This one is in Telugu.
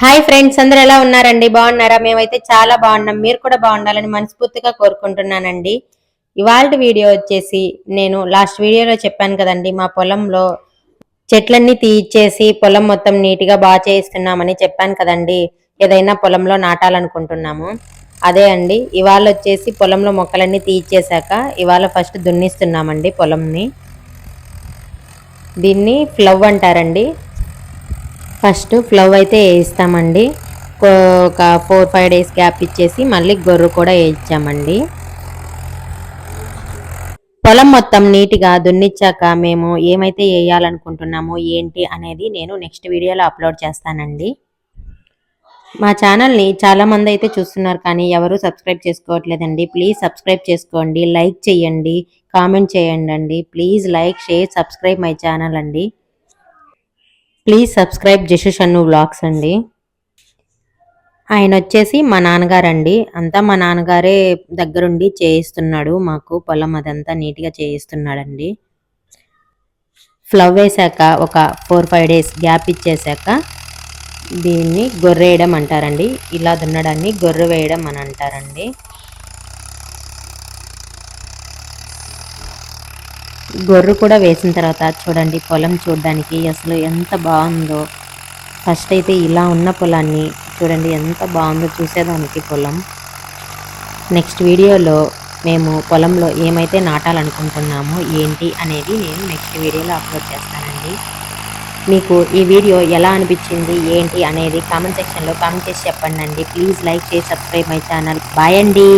హాయ్ ఫ్రెండ్స్ అందరూ ఎలా ఉన్నారండి? బాగున్నారా? మేమైతే చాలా బాగున్నాం. మీరు కూడా బాగుండాలని మనస్ఫూర్తిగా కోరుకుంటున్నానండి. ఇవాళ వీడియో వచ్చేసి నేను లాస్ట్ వీడియోలో చెప్పాను కదండి మా పొలంలో చెట్లన్నీ తీయించేసి పొలం మొత్తం నీట్గా బాగా చేయిస్తున్నామని చెప్పాను కదండి. ఏదైనా పొలంలో నాటాలనుకుంటున్నాము. అదే అండి ఇవాళ వచ్చేసి పొలంలో మొక్కలన్నీ తీయించేశాక ఇవాళ ఫస్ట్ దున్నిస్తున్నామండి పొలంని. దీన్ని ఫ్లవ్ అంటారండి. ఫస్ట్ ఫ్లవ్ అయితే వేయిస్తామండి. ఒక ఫోర్ ఫైవ్ డేస్ గ్యాప్ ఇచ్చేసి మళ్ళీ గొర్రు కూడా వేయించామండి. పొలం మొత్తం నీట్గా దున్నిచ్చాక మేము ఏమైతే వేయాలనుకుంటున్నామో ఏంటి అనేది నేను నెక్స్ట్ వీడియోలో అప్లోడ్ చేస్తానండి. మా ఛానల్ని చాలా మంది అయితే చూస్తున్నారు కానీ ఎవరు సబ్స్క్రైబ్ చేసుకోవట్లేదండి. ప్లీజ్ సబ్స్క్రైబ్ చేసుకోండి లైక్ చేయండి కామెంట్ చేయండి అండి please like share subscribe my channel అండి. Please subscribe Jashu Shannu vlogs అండి. ఆయన వచ్చేసి మా నాన్నగారండి. అంతా మా నాన్నగారే దగ్గరుండి చేయిస్తున్నాడు మాకు. పొలం అదంతా నీట్గా చేయిస్తున్నాడండి. ఫ్లవ్ వేసాక ఒక ఫోర్ ఫైవ్ డేస్ గ్యాప్ ఇచ్చేసాక దీన్ని గొర్రేయడం అంటారండి. ఇలా దున్నడాన్ని గొర్రె వేయడం అని అంటారండి. గొర్రు కూడా వేసిన తర్వాత చూడండి పొలం చూడడానికి అసలు ఎంత బాగుందో. ఫస్ట్ అయితే ఇలా ఉన్న పొలాన్ని చూడండి ఎంత బాగుందో చూసేదానికి పొలం. నెక్స్ట్ వీడియోలో మేము పొలంలో ఏమైతే నాటాలనుకుంటున్నామో ఏంటి అనేది నేను నెక్స్ట్ వీడియోలో అప్లోడ్ చేస్తానండి. మీకు ఈ వీడియో ఎలా అనిపించింది ఏంటి అనేది కామెంట్ సెక్షన్లో కామెంట్ చేసి చెప్పండి అండి. ప్లీజ్ లైక్ చేసి సబ్స్క్రైబ్ మై ఛానల్. బాయ్ అండి.